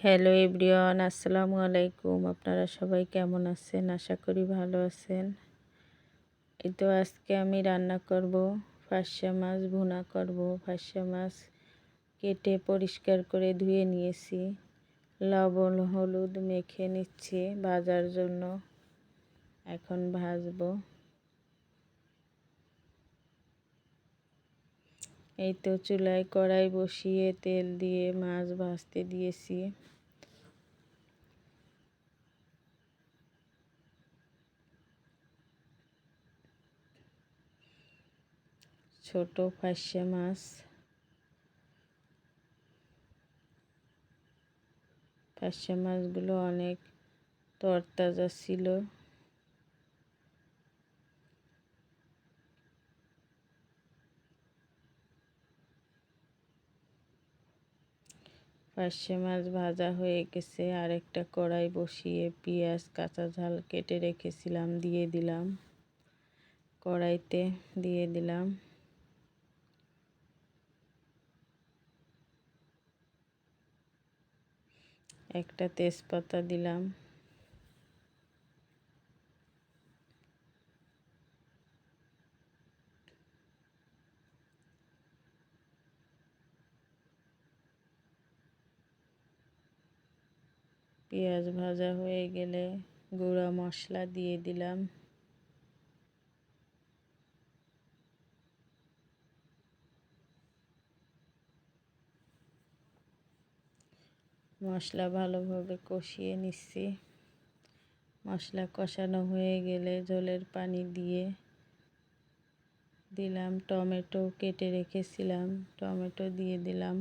Hello everyone, আসসালামু আলাইকুম। আপনারা সবাই কেমন আছেন? আশা করি ভালো আছেন। এই তো আজকে আমি রান্না করব ফাঁসা মাছ ভুনা করব। ফাঁসা মাছ কেটে পরিষ্কার করে ধুয়ে নিয়েছি। লবণ, হলুদ মেখে নিচ্ছি ভাজার জন্য। এখন ভাজবো। এই তো চুলায় কড়াই বসিয়ে তেল দিয়ে মাছ ভাজতে দিয়েছি। ছোট ফাঁসে মাছ। ফাঁসে মাছগুলো অনেক তরতাজা ছিল। পার্শে মাছ ভাজা হয়ে গেছে। আরেকটা কড়াই বসিয়ে পেঁয়াজ, কাঁচা ঝাল কেটে রেখেছিলাম, দিয়ে দিলাম। কড়াইতে দিয়ে দিলাম। একটা তেজপাতা দিলাম। পেঁয়াজ ভাজা হয়ে গেলে গুঁড়া মশলা দিয়ে দিলাম। মশলা ভালোভাবে কষিয়ে নিচ্ছি। মশলা কষানো হয়ে গেলে জলের পানি দিয়ে দিলাম। টমেটো কেটে রেখেছিলাম। টমেটো দিয়ে দিলাম।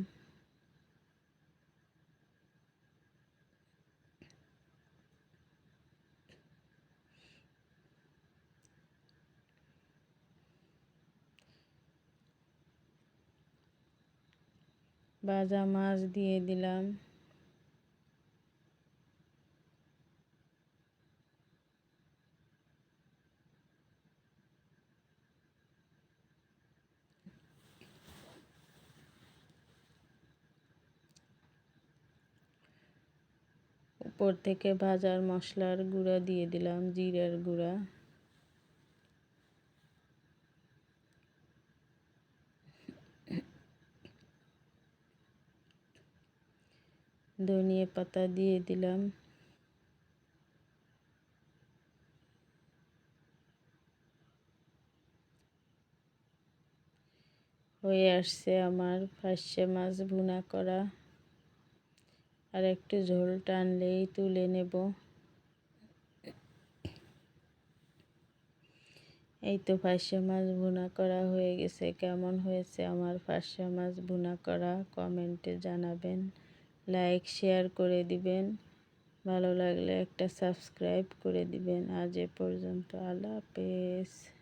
ভাজা মাছ দিয়ে দিলাম। উপর থেকে ভাজার মশলার গুঁড়া দিয়ে দিলাম জিরার গুঁড়া। ধনিয়া পাতা দিয়ে দিলাম। হয়ে আসছে আমার ফার্সে মাছ ভুনা করা। আর একটু ঝোল টানলেই তুলে নেব। এই তো ফার্সে মাছ ভুনা করা হয়ে গেছে। কেমন হয়েছে আমার ফার্সে মাছ ভুনা করা? কমেন্টে জানাবেন। লাইক শেয়ার করে দিবেন। ভালো লাগলে একটা সাবস্ক্রাইব করে দিবেন। আজ এ পর্যন্ত আল্লাহ হাফেজ।